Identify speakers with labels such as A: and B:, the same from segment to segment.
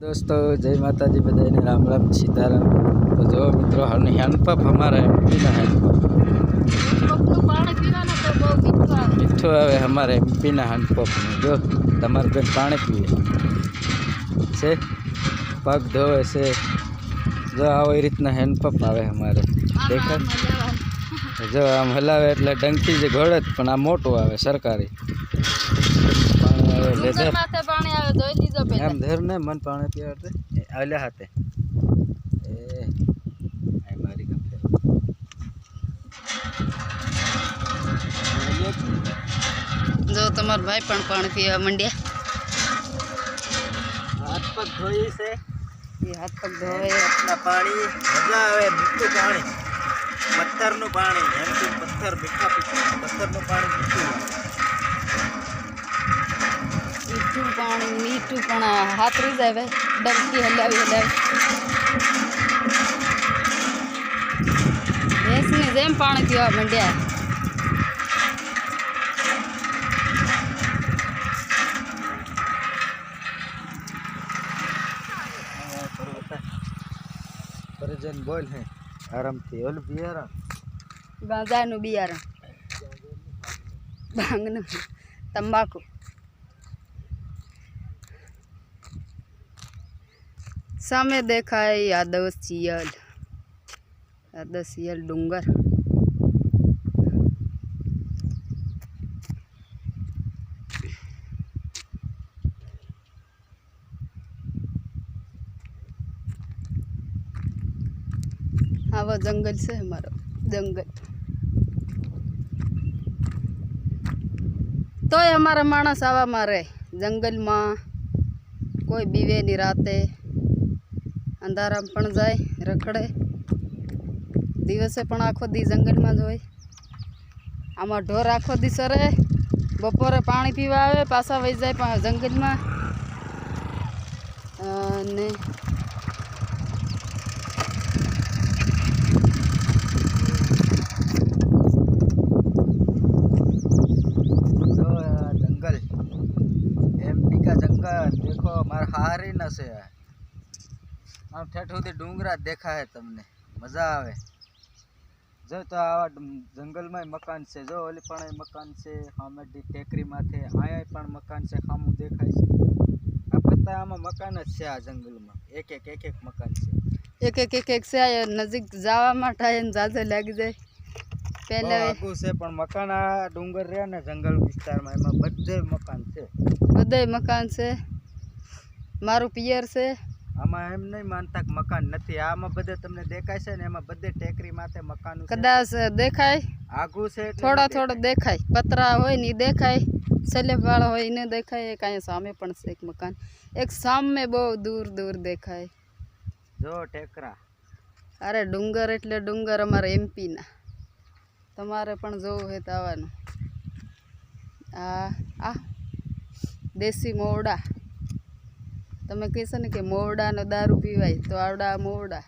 A: દોસ્તો જય માતાજી બધાને રામ રામ સીતારામ. તો જો મિત્રો હાલની હેન્ડપંપ અમારે એમપીના હેન્ડપંપ.
B: મીઠું આવે
A: અમારે એમપીના હેન્ડપંપનું. જો તમારે બેન પાણી પીવે છે? પગ ધોવે છે. જો આવી રીતના હેન્ડપંપ આવે અમારે. દેખાય? જો આમ હલાવે એટલે ડંકી જે ઘોડે જ પણ આ મોટું આવે સરકારી. પાણી આવે લેધર
B: જોઈ લીધો
A: એમ ધર ને મન પાણી પીવા એ આલ્યા હાથે. એ આ મારી ગમે
B: જો તમાર ભાઈ પણ પાણી પીવા માંડ્યા.
A: હાથ પગ ધોઈ છે.
B: એ હાથ પગ ધોવે.
A: આપણા પાણી. મજા આવે મીઠું પાણી. પથ્થરનું પાણી. એમ કે પથ્થર મીઠા. પથ્થરનું પાણી મીઠું. આવે.
B: પણ મીઠું પણ હાથરી જ આવે ડબકી હલાવી હલાવી. ભેંસની જેમ પાણી પીવા માંડ્યા.
A: પરજન બોલ હે. આરામથી ઓલું બિયારણ.
B: ગાંજાનું બિયારણ. ભાંગનું તંબાકુ. સામે દેખાય યાદવ સિયલ યાદવ સિયલ ડુંગર આવો જંગલ છે અમારો જંગલ તોય અમારા માણસ આવામાં રહે જંગલમાં કોઈ બીવેની રાતે અંધારામાં પણ જાય, રખડે. દિવસે પણ આખો દી જંગલમાં જ હોય. આમાં ઢોર આખો દી સરે. બપોરે પાણી પીવા આવે, પાછા વહી જાય જંગલમાં. અને
A: જંગલ એમપી કા જંગલ, દેખો, મારા હારી ન છે. આમ ઠેઠ સુધી ડુંગરા દેખાય તમને. મજા આવે. જો તો આવા જંગલમાં મકાન છે. જો ઓલી પણ મકાન છે હામેડી ટેકરી માથે અહીંયા પણ મકાન છે સામું દેખાય છે. આ બધા આમાં મકાન જ છે આ જંગલમાં. એક એક એક એક મકાન છે.
B: એક એક એક એક છે નજીક જવા માટે જાજે લાગી જાય. પહેલા
A: આઘું છે પણ મકાન આ ડુંગર રહ્યા ને જંગલ વિસ્તારમાં એમાં બધે મકાન છે.
B: બધાય મકાન છે. મારું પિયર છે.
A: આમાં એમ નહીં માનતા કે મકાન નથી. આમાં બધે તમને દેખાય છે ને એમાં બધે ટેકરી માથે મકાન
B: કદાચ દેખાય.
A: આઘું છે
B: થોડા થોડા દેખાય. પતરા હોય ને દેખાય. સલેબવાળા હોય ને દેખાય. કાંઈ સામે પણ છે એક મકાન. એક સામે બહુ દૂર દૂર દેખાય.
A: જો ટેકરા.
B: અરે ડુંગર એટલે ડુંગર અમારા એમપીના તમારે પણ જોવું હોય તો આવવાનું. આ આ. દેશી મોવડા. તમે કહેશો ને કે મોવડાનો દારૂ પીવાય તો આવડા મોવડા.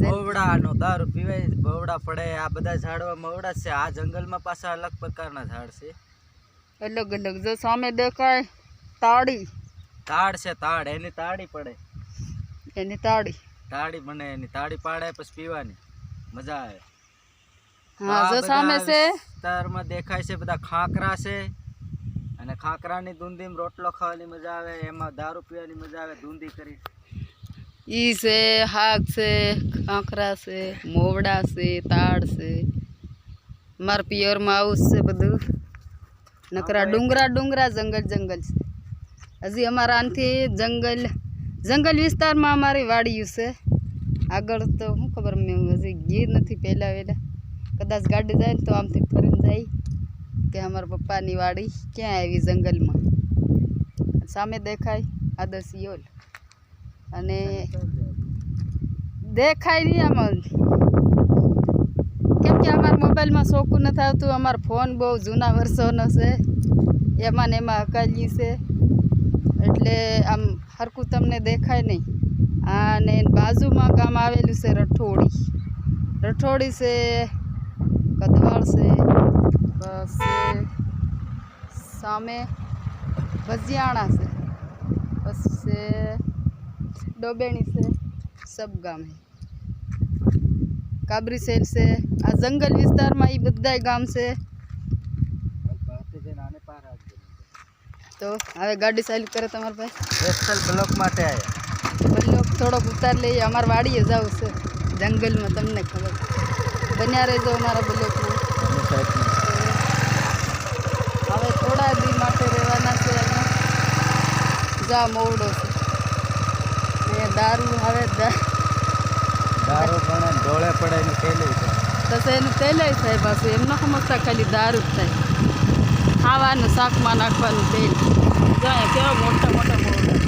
A: બવડાનો દારૂ પીવાય બવડા પડે. આ બધા ઝાડવા મવડા છે. આ જંગલમાં પાછા અલગ પ્રકારના ઝાડ છે.
B: અલગ અલગ જો સામે દેખાય તાળી.
A: તાડ છે તાડ. એની તાળી પડે.
B: એની તાળી.
A: તાળી બને એની તાળી પાડે પછી પીવાની. મજા આવે.
B: હા જો સામે છે.
A: તારમાં દેખાય છે બધા ખાકરા છે. અને ખાખરાની દૂંધીમાં રોટલો ખાવાની મજા આવે એમાં દારૂ પીવાની મજા આવે દૂંધી કરી.
B: ઈ છે હાક છે કાંકરા છે મોવડા છે તાડ છે. મારા પિયરમાં આવું જ છે બધું. નકરા ડુંગરા ડુંગરા જંગલ જંગલ છે. હજી અમારા આનથી જંગલ જંગલ વિસ્તારમાં અમારી વાડીયું છે. આગળ તો શું ખબર મેં હજી ગઈ નથી પહેલાં વહેલા કદાચ ગાડી જાય ને તો આમથી ફરીને જાય. કે અમારા પપ્પાની વાડી ક્યાં આવી જંગલમાં? સામે દેખાય આદર્શ યોલ અને દેખાય નહીં આમાં કેમ કે અમારા મોબાઈલમાં શોખું નથી આવતું અમારો ફોન બહુ જૂના વર્ષોનો છે. એમાં ને એમાં અકાલી છે. એટલે આમ હરકું તમને દેખાય નહીં. અને બાજુમાં ગામ આવેલું છે રઠોડી. રઠોડી છે, કદવાળ છે બસ સામે ભજીયાણા છે. પછી ડોબેણી છે સબ ગામે. કાબરી સેલ છે આ જંગલ વિસ્તારમાં એ બધાય ગામ છે. તો હવે ગાડી ચાલુ કરે તમારા ભાઈ
A: સ્પેશિયલ બ્લોક માટે આવ્યા
B: બ્લોક થોડોક ઉતાર લઈએ અમારે વાડીએ જવું છે જંગલમાં તમને ખબર. બન્યા રહેજો અમારા બ્લોકમાં હવે થોડા દી માટે રહેવાના છે અહીંયા જા મોવડો છે. એ દારૂ હવે
A: દારૂ પણ ડોળે પડે એની પેલી છે.
B: તો એનું તેલ થાય પાછું. એમનો સમજતા ખાલી દારૂ જ થાય. ખાવાનું શાકમાં નાખવાનું તેલ. જાય કેવા મોટા મોટા મોવડા.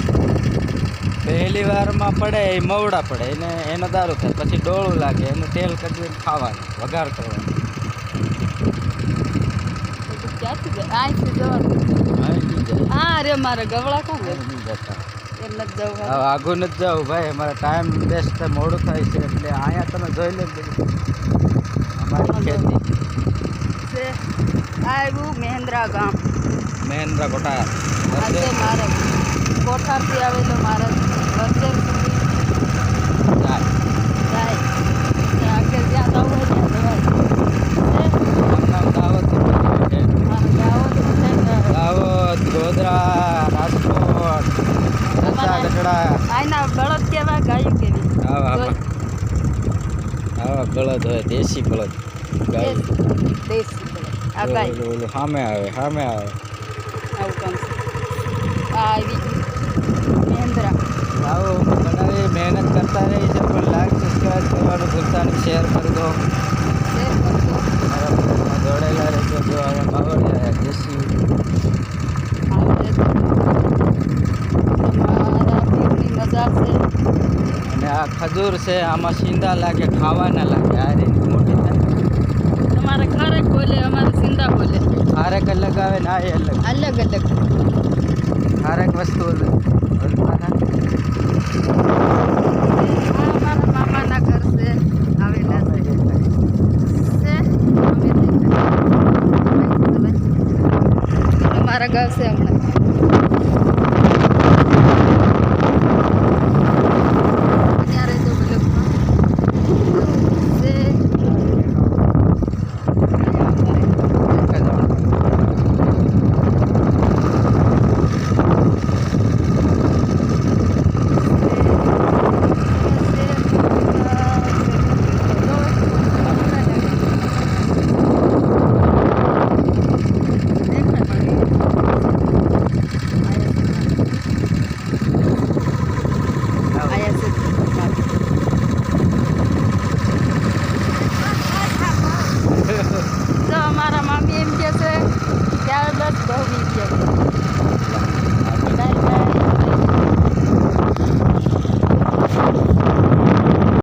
A: પહેલી વારમાં પડે એ મવડા પડે. એને એનો દારૂ થાય. પછી ડોળું લાગે. એનું તેલ કદી ખાવાનું વઘાર કરવાનું.
B: ક્યાંથી જાય? અહીંથી જવાનું. હા રે મારા ગવડા કામ એમ નથી જવું
A: ભાઈ. અમારે ટાઈમ બેસ્ટ મોડું થાય છે એટલે અહીંયા તમે જોઈ લો અમારી ખેતી.
B: છે. આવ્યું મહેન્દ્રા ગામ.
A: મહેન્દ્રા
B: કોઠાર. મારે. કોઠારથી આવેલો મારા. વચ્ચે સુધી
A: જાય
B: જાય ત્યાં આગળ જ્યાં જવું હોય ત્યાં જવાય છે
A: ગામના દાવત
B: મારા દાહોદ છે
A: દાહોદ ગોધરા રાજકોટ ગઢડા
B: આના બળદ કેવા ગાયું કેવી
A: આવા આવા. આવા બળદ હોય દેશી બળદ. ગાય.
B: દેશી બળદ. આ ગાય.
A: ઓલું સામે આવે સામે આવે.
B: આવું કામ આ આવી મહેન્દ્રા
A: આવો બનાવી મહેનત કરતા રહી છે પણ લાઈક સબસ્ક્રાઈબ કરવાનું ભૂલતા નહીં શેર કરી દો
B: શેર કરજો
A: મારા બ્લોગમાં જોડેલા રહેજો જો હવે માવડિયા દેશી
B: આવે તમારા પીરની મજા છે
A: અને આ ખજૂર છે આમાં સિંદા લાગે ખાવાના લાગે આ રીત મોટી થાય.
B: અમારે ખરેક બોલે અમારે સિંદા બોલે.
A: ખારેક અલગ આવે ને આ અલગ.
B: અલગ અલગ
A: ખારેક વસ્તુ
B: મારા મામાના ઘર છે હમણાં.